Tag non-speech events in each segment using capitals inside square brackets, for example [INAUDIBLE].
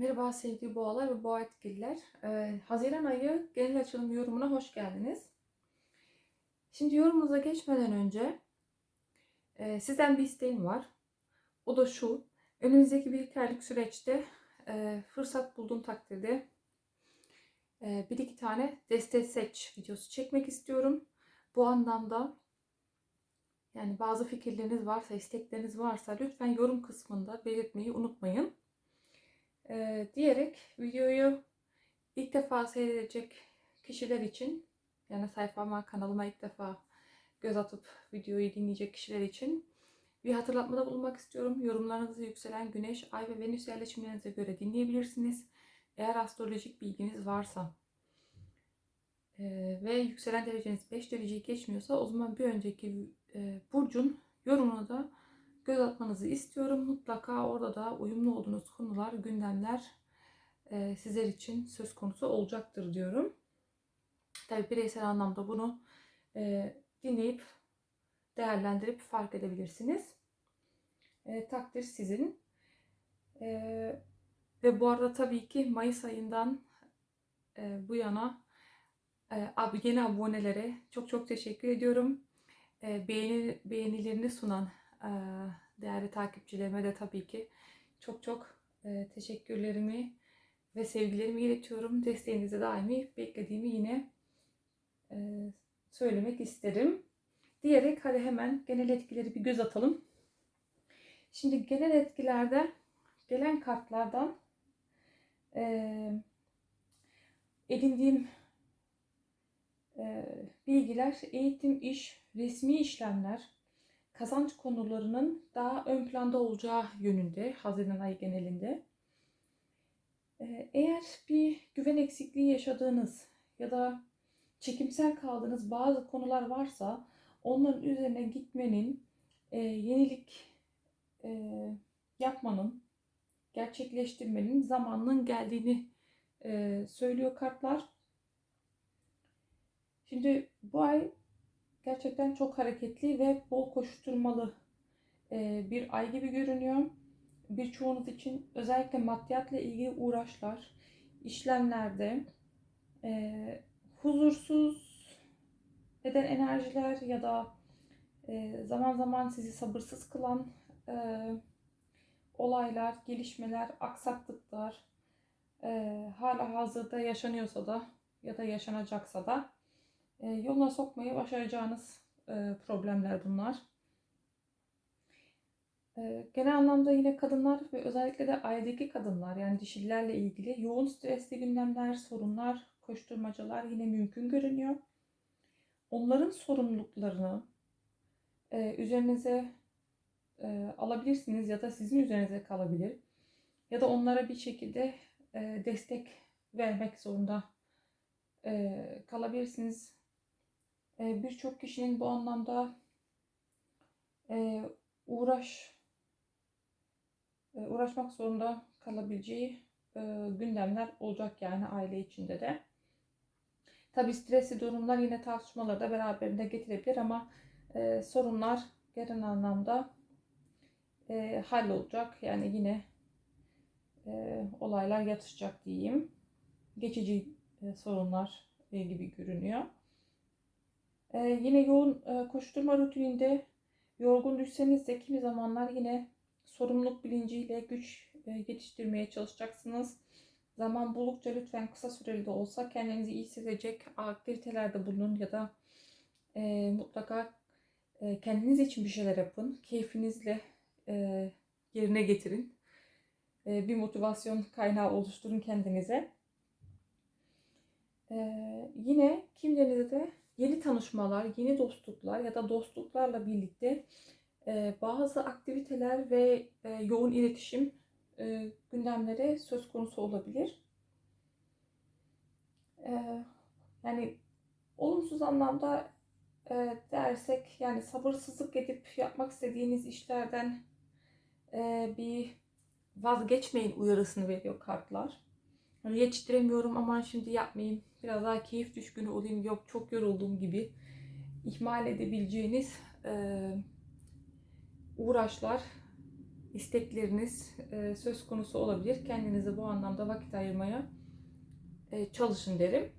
Merhaba sevgili boğalar ve boğa etkililer. Ee, Haziran ayı genel açılım yorumuna hoş geldiniz. Şimdi yorumunuza geçmeden önce e, sizden bir isteğim var. O da şu. Önümüzdeki bir iki aylık süreçte e, fırsat bulduğum takdirde e, bir iki tane destek seç videosu çekmek istiyorum. Bu anlamda yani bazı fikirleriniz varsa, istekleriniz varsa lütfen yorum kısmında belirtmeyi unutmayın. Ee, diyerek videoyu ilk defa seyredecek kişiler için yani sayfama kanalıma ilk defa göz atıp videoyu dinleyecek kişiler için bir hatırlatmada bulunmak istiyorum. Yorumlarınızı yükselen güneş, ay ve venüs yerleşimlerinize göre dinleyebilirsiniz. Eğer astrolojik bilginiz varsa e, ve yükselen dereceniz 5 dereceyi geçmiyorsa o zaman bir önceki e, burcun yorumunu da göz atmanızı istiyorum. Mutlaka orada da uyumlu olduğunuz konular, gündemler e, sizler için söz konusu olacaktır diyorum. Tabi bireysel anlamda bunu e, dinleyip değerlendirip fark edebilirsiniz. E, takdir sizin. E, ve bu arada tabii ki Mayıs ayından e, bu yana e, yeni abonelere çok çok teşekkür ediyorum. E, beğeni, beğenilerini sunan değerli takipçilerime de tabii ki çok çok teşekkürlerimi ve sevgilerimi iletiyorum. Desteğinizi daimi beklediğimi yine söylemek isterim. Diyerek hadi hemen genel etkileri bir göz atalım. Şimdi genel etkilerde gelen kartlardan edindiğim bilgiler eğitim, iş, resmi işlemler, kazanç konularının daha ön planda olacağı yönünde Haziran ayı genelinde. Ee, eğer bir güven eksikliği yaşadığınız ya da çekimsel kaldığınız bazı konular varsa onların üzerine gitmenin, e, yenilik e, yapmanın, gerçekleştirmenin zamanının geldiğini e, söylüyor kartlar. Şimdi bu ay gerçekten çok hareketli ve bol koşturmalı e, bir ay gibi görünüyor. Birçoğunuz için özellikle maddiyatla ilgili uğraşlar, işlemlerde e, huzursuz neden enerjiler ya da e, zaman zaman sizi sabırsız kılan olaylar, gelişmeler, aksaklıklar hala hazırda yaşanıyorsa da ya da yaşanacaksa da yoluna sokmayı başaracağınız e, problemler bunlar. E, genel anlamda yine kadınlar ve özellikle de ailedeki kadınlar yani dişilerle ilgili yoğun stresli gündemler, sorunlar, koşturmacalar yine mümkün görünüyor. Onların sorumluluklarını üzerinize alabilirsiniz ya da sizin üzerinize kalabilir. Ya da onlara bir şekilde destek vermek zorunda kalabilirsiniz. Ee, birçok kişinin bu anlamda e, uğraş e, uğraşmak zorunda kalabileceği e, gündemler olacak yani aile içinde de. Tabi stresli durumlar yine tartışmaları da beraberinde getirebilir ama sorunlar genel anlamda e, hallolacak. Yani yine olaylar yatışacak diyeyim. Geçici sorunlar gibi görünüyor. Ee, yine yoğun e, koşturma rutininde yorgun düşseniz de kimi zamanlar yine sorumluluk bilinciyle güç e, yetiştirmeye çalışacaksınız. Zaman buldukça lütfen kısa süreli de olsa kendinizi iyi hissedecek aktivitelerde bulunun ya da e, mutlaka e, kendiniz için bir şeyler yapın. Keyfinizle e, yerine getirin. E, bir motivasyon kaynağı oluşturun kendinize. E, yine kimlerinize de yeni tanışmalar, yeni dostluklar ya da dostluklarla birlikte e, bazı aktiviteler ve e, yoğun iletişim e, gündemleri söz konusu olabilir. E, yani olumsuz anlamda e, dersek yani sabırsızlık edip yapmak istediğiniz işlerden e, bir vazgeçmeyin uyarısını veriyor kartlar. Hani yetiştiremiyorum aman şimdi yapmayayım. Biraz daha keyif düşkünü olayım. Yok çok yoruldum gibi ihmal edebileceğiniz e, uğraşlar istekleriniz e, söz konusu olabilir. Kendinize bu anlamda vakit ayırmaya e, çalışın derim.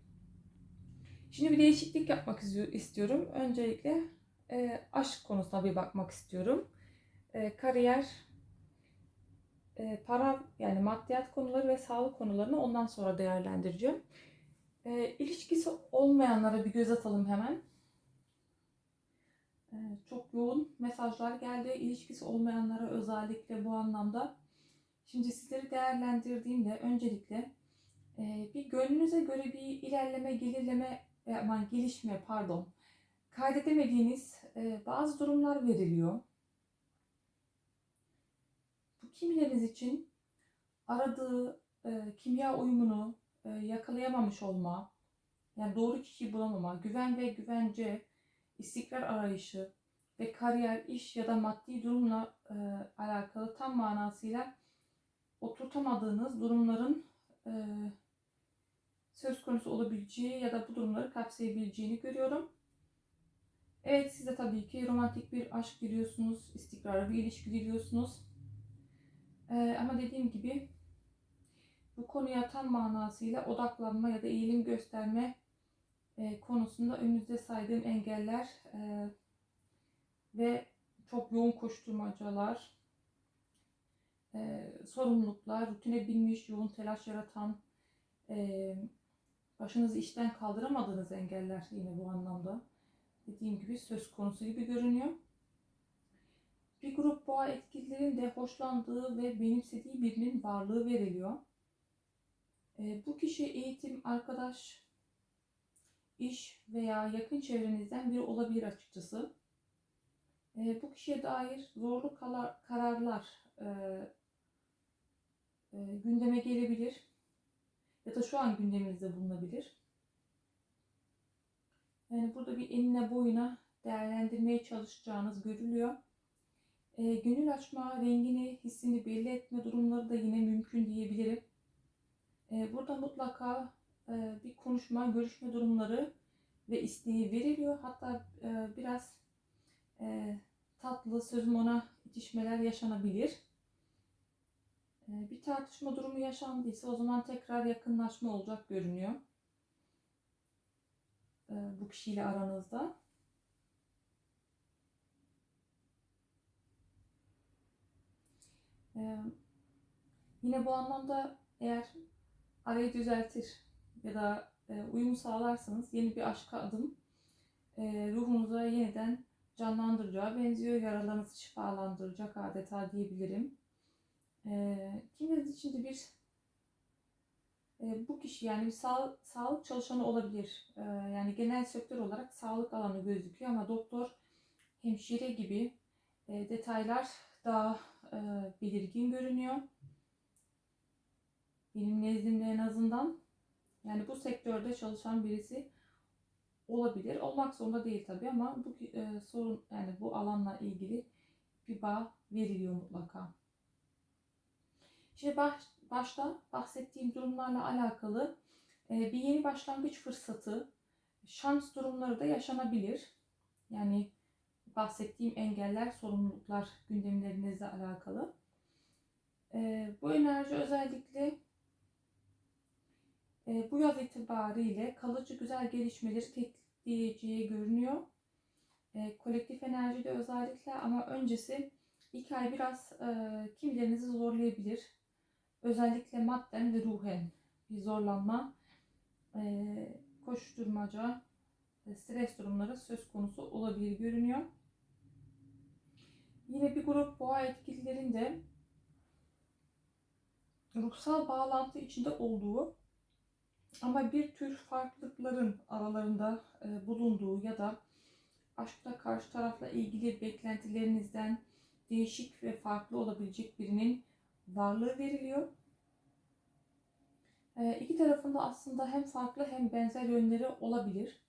Şimdi bir değişiklik yapmak istiyorum. Öncelikle e, aşk konusuna bir bakmak istiyorum. E, kariyer, e, para yani maddiyat konuları ve sağlık konularını ondan sonra değerlendireceğim. E, ilişkisi olmayanlara bir göz atalım hemen. E, çok yoğun mesajlar geldi. İlişkisi olmayanlara özellikle bu anlamda. Şimdi sizleri değerlendirdiğimde öncelikle e, bir gönlünüze göre bir ilerleme, gelirleme, e, aman gelişme pardon, kaydedemediğiniz e, bazı durumlar veriliyor. Kimileriniz için aradığı e, kimya uyumunu e, yakalayamamış olma, yani doğru kişiyi bulamama, güven ve güvence, istikrar arayışı ve kariyer, iş ya da maddi durumla e, alakalı tam manasıyla oturtamadığınız durumların e, söz konusu olabileceği ya da bu durumları kapsayabileceğini görüyorum. Evet siz de tabii ki romantik bir aşk diliyorsunuz, istikrarlı bir ilişki diliyorsunuz. Ee, ama dediğim gibi bu konuya tam manasıyla odaklanma ya da eğilim gösterme e, konusunda önünüzde saydığım engeller e, ve çok yoğun koşturmacalar, e, sorumluluklar, rutine binmiş, yoğun telaş yaratan, e, başınızı işten kaldıramadığınız engeller yine bu anlamda dediğim gibi söz konusu gibi görünüyor. Bir grup boğa etkililerin de hoşlandığı ve benimsediği birinin varlığı veriliyor. E, bu kişi eğitim, arkadaş, iş veya yakın çevrenizden biri olabilir açıkçası. E, bu kişiye dair zorlu kala- kararlar e, e, gündeme gelebilir ya da şu an gündeminizde bulunabilir. Yani burada bir enine boyuna değerlendirmeye çalışacağınız görülüyor. E, gönül açma, rengini, hissini belli etme durumları da yine mümkün diyebilirim. E, burada mutlaka e, bir konuşma, görüşme durumları ve isteği veriliyor. Hatta e, biraz e, tatlı, sözüm ona itişmeler yaşanabilir. E, bir tartışma durumu yaşandıysa o zaman tekrar yakınlaşma olacak görünüyor. E, bu kişiyle aranızda. E, yine bu anlamda eğer arayı düzeltir ya da e, uyum sağlarsanız yeni bir aşka adım e, ruhunuza yeniden canlandıracağı benziyor. Yaralarınızı şifalandıracak adeta diyebilirim. E, kiminiz için de bir e, bu kişi yani bir sağ, sağlık çalışanı olabilir. E, yani genel sektör olarak sağlık alanı gözüküyor ama doktor, hemşire gibi e, detaylar daha e, belirgin görünüyor. Benim nezdimde en azından. Yani bu sektörde çalışan birisi olabilir. Olmak zorunda değil tabii ama bu e, sorun yani bu alanla ilgili bir bağ veriliyor mutlaka. Şimdi baş, başta bahsettiğim durumlarla alakalı e, bir yeni başlangıç fırsatı, şans durumları da yaşanabilir. Yani bahsettiğim engeller, sorumluluklar gündemlerinizle alakalı. E, bu enerji özellikle e, bu yaz itibariyle kalıcı güzel gelişmeleri tetikleyeceği görünüyor. E, kolektif enerjide özellikle ama öncesi ilk ay biraz e, kimilerinizi zorlayabilir. Özellikle madden ve ruhen bir zorlanma, e, koşturmaca, e, stres durumları söz konusu olabilir görünüyor. Yine bir grup boğa etkililerinde ruhsal bağlantı içinde olduğu ama bir tür farklılıkların aralarında e, bulunduğu ya da aşkta karşı tarafla ilgili beklentilerinizden değişik ve farklı olabilecek birinin varlığı veriliyor. E, iki tarafında aslında hem farklı hem benzer yönleri olabilir.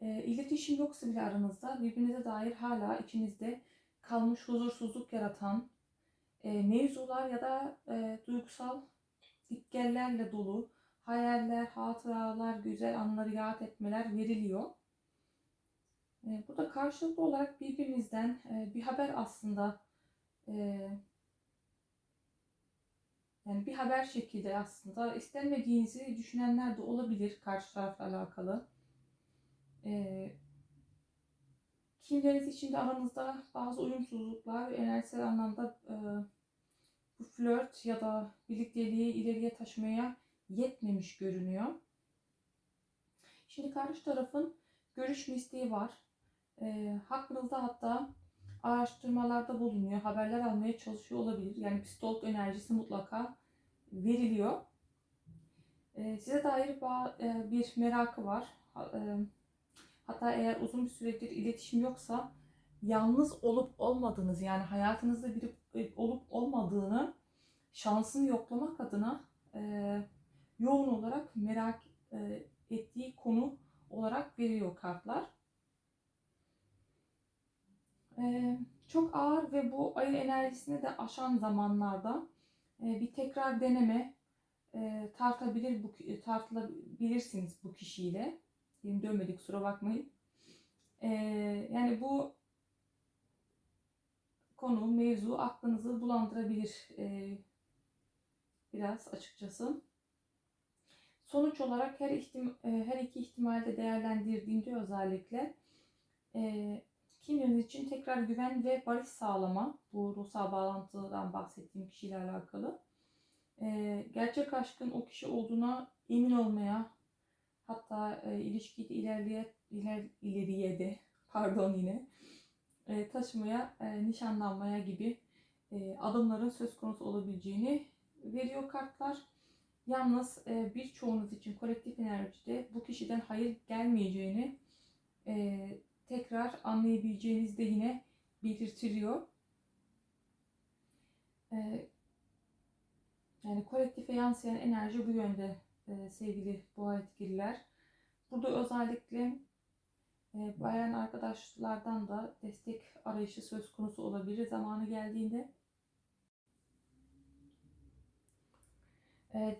E, iletişim yoksa bile aranızda birbirinize dair hala içinizde kalmış huzursuzluk yaratan e, mevzular ya da e, duygusal gitgellerle dolu hayaller, hatıralar, güzel anları yad etmeler veriliyor. E, burada karşılıklı olarak birbirinizden e, bir haber aslında e, Yani bir haber şekilde aslında istenmediğinizi düşünenler de olabilir karşı tarafla alakalı. Ee, kimleriniz içinde aranızda bazı uyumsuzluklar ve enerjisel anlamda e, bu flört ya da birlikteliği ileriye taşımaya yetmemiş görünüyor. Şimdi karşı tarafın görüşme isteği var. E, hakkınızda hatta araştırmalarda bulunuyor, haberler almaya çalışıyor olabilir. Yani stalk enerjisi mutlaka veriliyor. E, size dair e, bir merakı var. E, hatta eğer uzun bir süredir iletişim yoksa yalnız olup olmadığınız yani hayatınızda biri e, olup olmadığını şansını yoklamak adına e, yoğun olarak merak e, ettiği konu olarak veriyor kartlar. E, çok ağır ve bu ayın enerjisini de aşan zamanlarda e, bir tekrar deneme e, tartabilir bu e, tartılabilirsiniz bu kişiyle. Dilim dönmedi kusura bakmayın. E, yani bu konu, mevzu aklınızı bulandırabilir e, biraz açıkçası. Sonuç olarak her ihtim e, her iki ihtimalde değerlendirdiğimde özellikle e, kiminiz için tekrar güven ve barış sağlama bu ruhsal bağlantıdan bahsettiğim kişiyle alakalı. E, gerçek aşkın o kişi olduğuna emin olmaya hatta e, ilişkiyi de iler, ileriye de pardon yine e, taşımaya, e, nişanlanmaya gibi e, adımların söz konusu olabileceğini veriyor kartlar. Yalnız e, birçoğunuz için kolektif enerjide bu kişiden hayır gelmeyeceğini e, tekrar anlayabileceğiniz de yine belirtiliyor. E, yani kolektife yansıyan enerji bu yönde e, sevgili boğa etkililer. Burada özellikle e, bayan arkadaşlardan da destek arayışı söz konusu olabilir zamanı geldiğinde. E,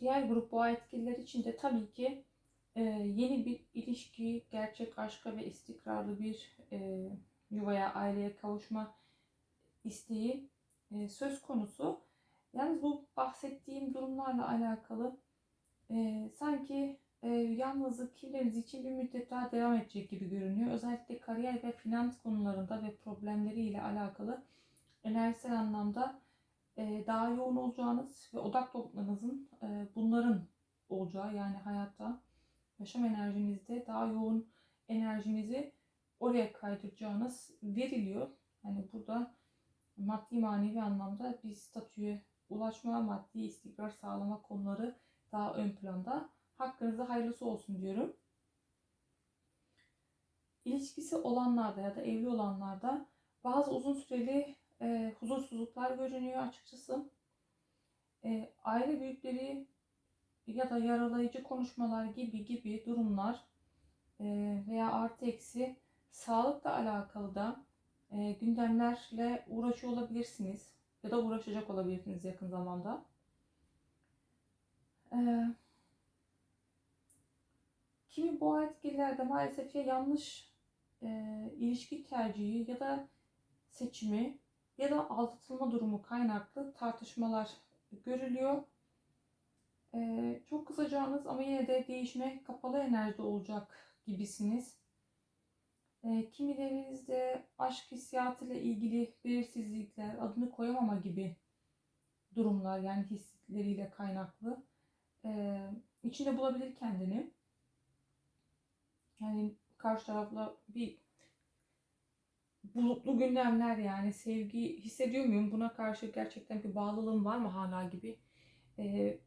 diğer grup boğa etkililer için de tabii ki yeni bir ilişki, gerçek aşka ve istikrarlı bir yuvaya, aileye kavuşma isteği söz konusu. Yalnız bu bahsettiğim durumlarla alakalı e, sanki e, yalnızlık kimleriniz için bir müddet daha devam edecek gibi görünüyor. Özellikle kariyer ve finans konularında ve problemleriyle alakalı enerjisel anlamda e, daha yoğun olacağınız ve odak noktanızın e, bunların olacağı yani hayatta yaşam enerjinizde daha yoğun enerjinizi oraya kaydıracağınız veriliyor. Yani burada maddi manevi anlamda bir statüye ulaşma, maddi istikrar sağlama konuları daha ön planda. Hakkınızda hayırlısı olsun diyorum. İlişkisi olanlarda ya da evli olanlarda bazı uzun süreli e, huzursuzluklar görünüyor açıkçası. E, aile büyükleri ya da yaralayıcı konuşmalar gibi gibi durumlar e, veya artı eksi sağlıkla alakalı da e, gündemlerle uğraşıyor olabilirsiniz ya da uğraşacak olabilirsiniz yakın zamanda. E, kimi boğa etkililerde maalesef ya yanlış e, ilişki tercihi ya da seçimi ya da aldatılma durumu kaynaklı tartışmalar görülüyor. Ee, çok kızacağınız ama yine de değişme kapalı enerjide olacak gibisiniz. Ee, kimilerinizde aşk hissiyatıyla ilgili belirsizlikler, adını koyamama gibi durumlar yani hisleriyle kaynaklı. Ee, içinde bulabilir kendini. Yani karşı tarafla bir bulutlu gündemler yani sevgi hissediyor muyum? Buna karşı gerçekten bir bağlılığım var mı hala gibi e,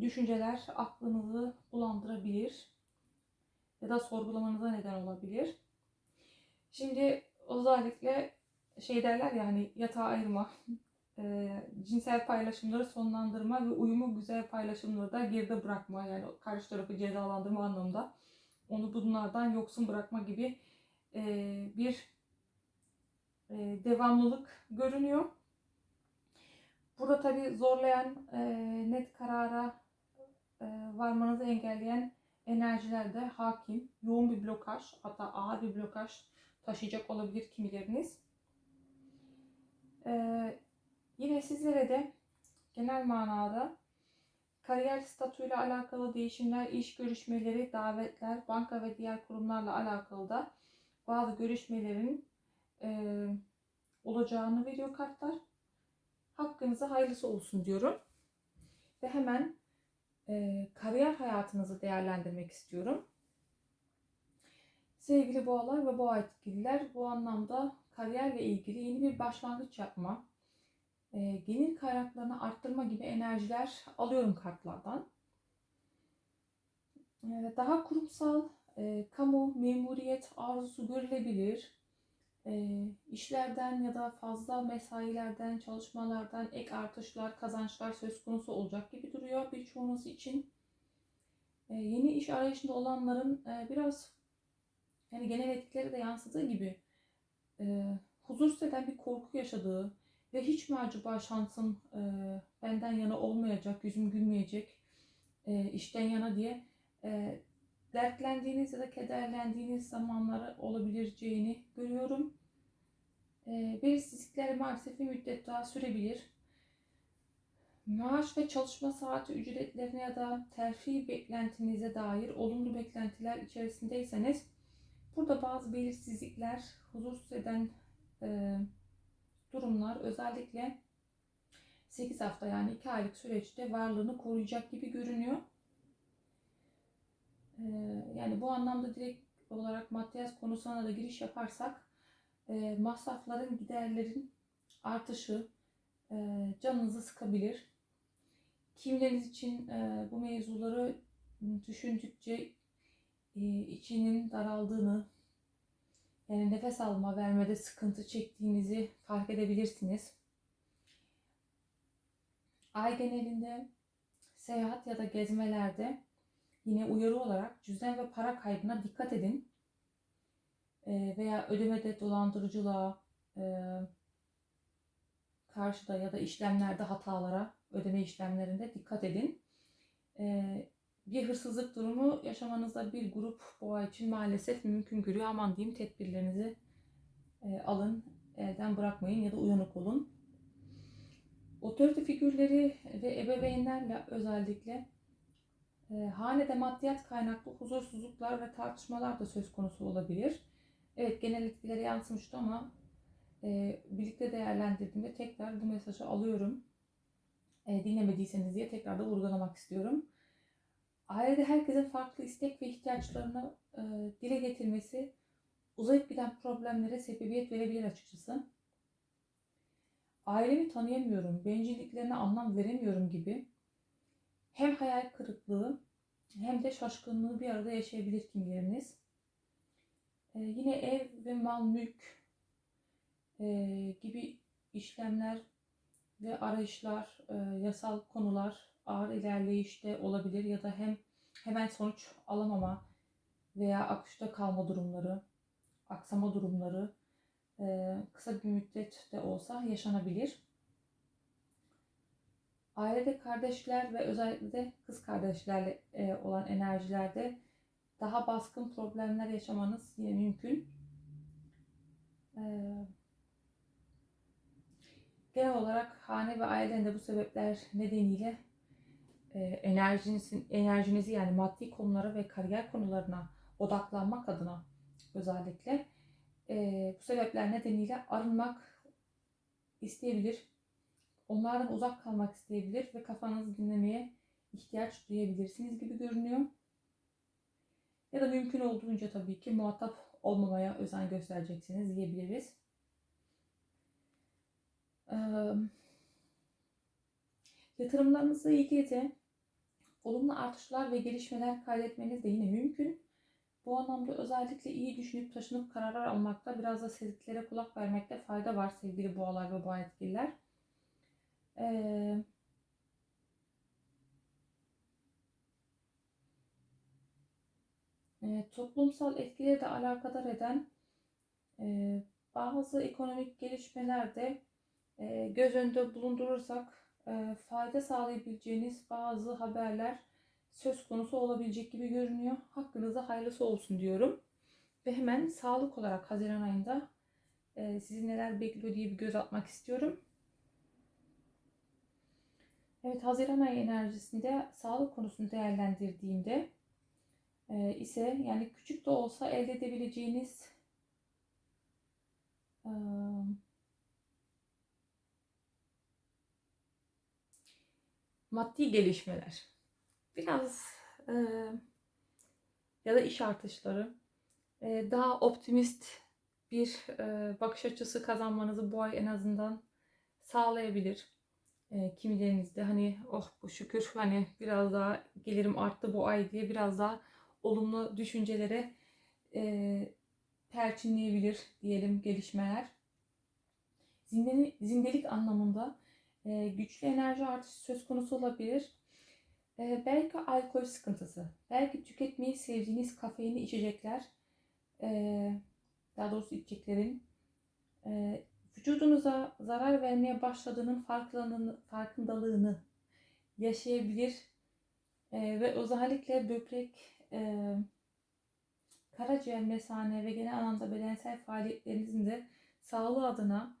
düşünceler aklınızı bulandırabilir ya da sorgulamanıza neden olabilir. Şimdi özellikle şey derler ya hani yatağa ayırma, [LAUGHS] e, cinsel paylaşımları sonlandırma ve uyumu güzel paylaşımları da geride bırakma yani karşı tarafı cezalandırma anlamında onu bunlardan yoksun bırakma gibi e, bir e, devamlılık görünüyor. Burada tabi zorlayan, e, net karara e, varmanızı engelleyen enerjiler de hakim. Yoğun bir blokaj, hatta ağır bir blokaj taşıyacak olabilir kimileriniz. E, yine sizlere de genel manada kariyer statüyle alakalı değişimler, iş görüşmeleri, davetler, banka ve diğer kurumlarla alakalı da bazı görüşmelerin e, olacağını veriyor kartlar. Hakkınıza hayırlısı olsun diyorum. Ve hemen e, kariyer hayatınızı değerlendirmek istiyorum. Sevgili boğalar ve boğa etkililer bu anlamda kariyerle ilgili yeni bir başlangıç yapma, e, gelir kaynaklarını arttırma gibi enerjiler alıyorum kartlardan. E, daha kurumsal, e, kamu, memuriyet arzusu görülebilir. E, işlerden ya da fazla mesailerden, çalışmalardan ek artışlar, kazançlar söz konusu olacak gibi duruyor birçoğunuz için. E, yeni iş arayışında olanların e, biraz yani genel etkileri de yansıdığı gibi e, huzursuz eden bir korku yaşadığı ve hiç mi acaba şansım e, benden yana olmayacak, yüzüm gülmeyecek, e, işten yana diye e, dertlendiğiniz ya da kederlendiğiniz zamanları olabileceğini görüyorum. E, belirsizlikler maalesef bir müddet daha sürebilir. Maaş ve çalışma saati ücretlerine ya da terfi beklentinize dair olumlu beklentiler içerisindeyseniz burada bazı belirsizlikler, huzursuz eden e, durumlar özellikle 8 hafta yani 2 aylık süreçte varlığını koruyacak gibi görünüyor. E, yani bu anlamda direkt olarak maddiyat konusuna da giriş yaparsak e, masrafların, giderlerin artışı e, canınızı sıkabilir. Kimleriniz için e, bu mevzuları düşündükçe içinin daraldığını, yani nefes alma, vermede sıkıntı çektiğinizi fark edebilirsiniz. Ay genelinde seyahat ya da gezmelerde yine uyarı olarak cüzdan ve para kaybına dikkat edin. E, veya ödemede dolandırıcılığa e, karşıda ya da işlemlerde hatalara, ödeme işlemlerinde dikkat edin. E, bir hırsızlık durumu yaşamanızda bir grup boğa için maalesef mümkün görüyor. Aman diyeyim tedbirlerinizi e, alın, elden bırakmayın ya da uyanık olun. Otorite figürleri ve ebeveynlerle özellikle e, hanede maddiyat kaynaklı huzursuzluklar ve tartışmalar da söz konusu olabilir. Evet genel etkilere yansımıştı ama e, birlikte değerlendirdiğimde tekrar bu mesajı alıyorum. E, dinlemediyseniz diye tekrar da vurgulamak istiyorum. Ailede herkesin farklı istek ve ihtiyaçlarını e, dile getirmesi uzayıp giden problemlere sebebiyet verebilir açıkçası. Ailemi tanıyamıyorum, bencilliklerine anlam veremiyorum gibi hem hayal kırıklığı hem de şaşkınlığı bir arada yaşayabilir kimleriniz. Ee, yine ev ve mal mülk e, gibi işlemler ve arayışlar, e, yasal konular ağır ilerleyişte olabilir ya da hem hemen sonuç alamama veya akışta kalma durumları, aksama durumları e, kısa bir müddet de olsa yaşanabilir. Ailede kardeşler ve özellikle kız kardeşlerle e, olan enerjilerde daha baskın problemler yaşamanız yine mümkün. Ee, genel olarak hane ve ailende bu sebepler nedeniyle e, enerjinizin, enerjinizi yani maddi konulara ve kariyer konularına odaklanmak adına özellikle e, bu sebepler nedeniyle arınmak isteyebilir. Onlardan uzak kalmak isteyebilir ve kafanızı dinlemeye ihtiyaç duyabilirsiniz gibi görünüyor. Ya da mümkün olduğunca tabii ki muhatap olmamaya özen göstereceksiniz diyebiliriz. Ee, yatırımlarınızla ilgili de olumlu artışlar ve gelişmeler kaydetmeniz de yine mümkün. Bu anlamda özellikle iyi düşünüp taşınıp kararlar almakta biraz da sezgiklere kulak vermekte fayda var sevgili boğalar ve boğa etkililer. Ee, e, toplumsal etkileri de alakadar eden e, bazı ekonomik gelişmeler de e, göz önünde bulundurursak e, fayda sağlayabileceğiniz bazı haberler söz konusu olabilecek gibi görünüyor. Hakkınızda hayırlısı olsun diyorum. Ve hemen sağlık olarak Haziran ayında e, sizi neler bekliyor diye bir göz atmak istiyorum. Evet, Haziran ayı enerjisinde sağlık konusunu değerlendirdiğimde e, ise yani küçük de olsa elde edebileceğiniz e, maddi gelişmeler, biraz e, ya da iş artışları, e, daha optimist bir e, bakış açısı kazanmanızı bu ay en azından sağlayabilir. E, kimilerinizde hani oh bu şükür hani biraz daha gelirim arttı bu ay diye biraz daha olumlu düşüncelere e, perçinleyebilir diyelim gelişmeler. Zindeli, zindelik anlamında e, güçlü enerji artışı söz konusu olabilir. E, belki alkol sıkıntısı, belki tüketmeyi sevdiğiniz kafeinli içecekler, e, daha doğrusu içeceklerin. Vücudunuza zarar vermeye başladığının farkındalığını, yaşayabilir. Ve özellikle böbrek, e, karaciğer, mesane ve genel anlamda bedensel faaliyetlerinizin de sağlığı adına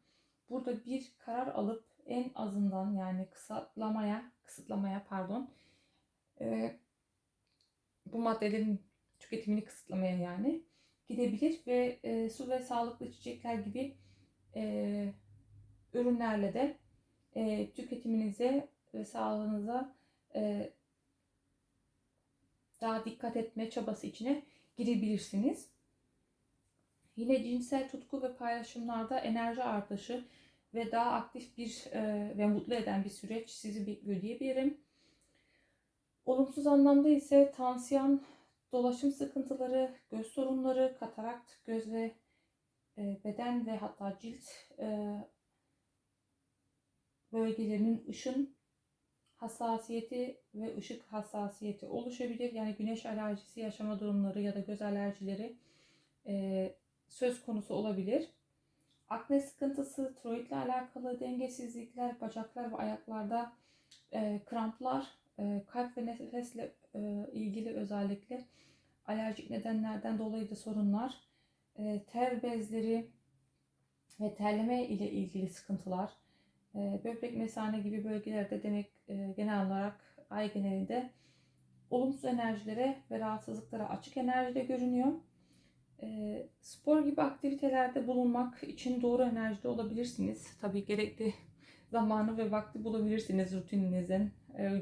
burada bir karar alıp en azından yani kısıtlamaya, kısıtlamaya pardon, e, bu maddelerin tüketimini kısıtlamaya yani gidebilir ve e, su ve sağlıklı içecekler gibi e, ürünlerle de e, tüketiminize ve sağlığınıza e, daha dikkat etme çabası içine girebilirsiniz. Yine cinsel tutku ve paylaşımlarda enerji artışı ve daha aktif bir e, ve mutlu eden bir süreç sizi bekliyor diyebilirim. Olumsuz anlamda ise tansiyon, dolaşım sıkıntıları, göz sorunları, katarakt, göz ve e, beden ve hatta cilt e, bölgelerinin ışın hassasiyeti ve ışık hassasiyeti oluşabilir. Yani güneş alerjisi yaşama durumları ya da göz alerjileri e, söz konusu olabilir. Akne sıkıntısı, tiroidle alakalı dengesizlikler, bacaklar ve ayaklarda kramplar, kalp ve nefesle ilgili özellikle alerjik nedenlerden dolayı da sorunlar, ter bezleri ve terleme ile ilgili sıkıntılar, böbrek mesane gibi bölgelerde demek genel olarak ay genelinde olumsuz enerjilere ve rahatsızlıklara açık enerjide görünüyor. Spor gibi aktivitelerde bulunmak için doğru enerjide olabilirsiniz. Tabii gerekli [LAUGHS] zamanı ve vakti bulabilirsiniz rutininizin,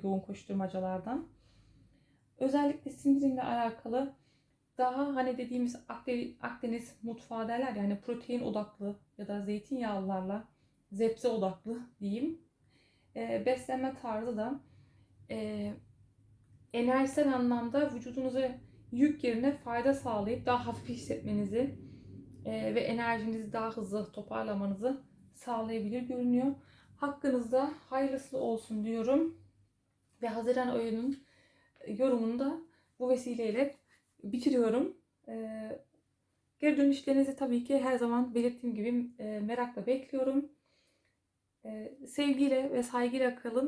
yoğun koşturmacalardan. Özellikle sindirimle alakalı daha hani dediğimiz Akdeniz mutfağı derler yani protein odaklı ya da zeytinyağlılarla zepse odaklı diyeyim. E, beslenme tarzı da e, enerjisel anlamda vücudunuza yük yerine fayda sağlayıp daha hafif hissetmenizi e, ve enerjinizi daha hızlı toparlamanızı sağlayabilir görünüyor. Hakkınızda hayırlısı olsun diyorum. Ve Haziran ayının yorumunu da bu vesileyle bitiriyorum. Ee, geri dönüşlerinizi tabii ki her zaman belirttiğim gibi e, merakla bekliyorum. Sevgiyle ve saygıyla kalın.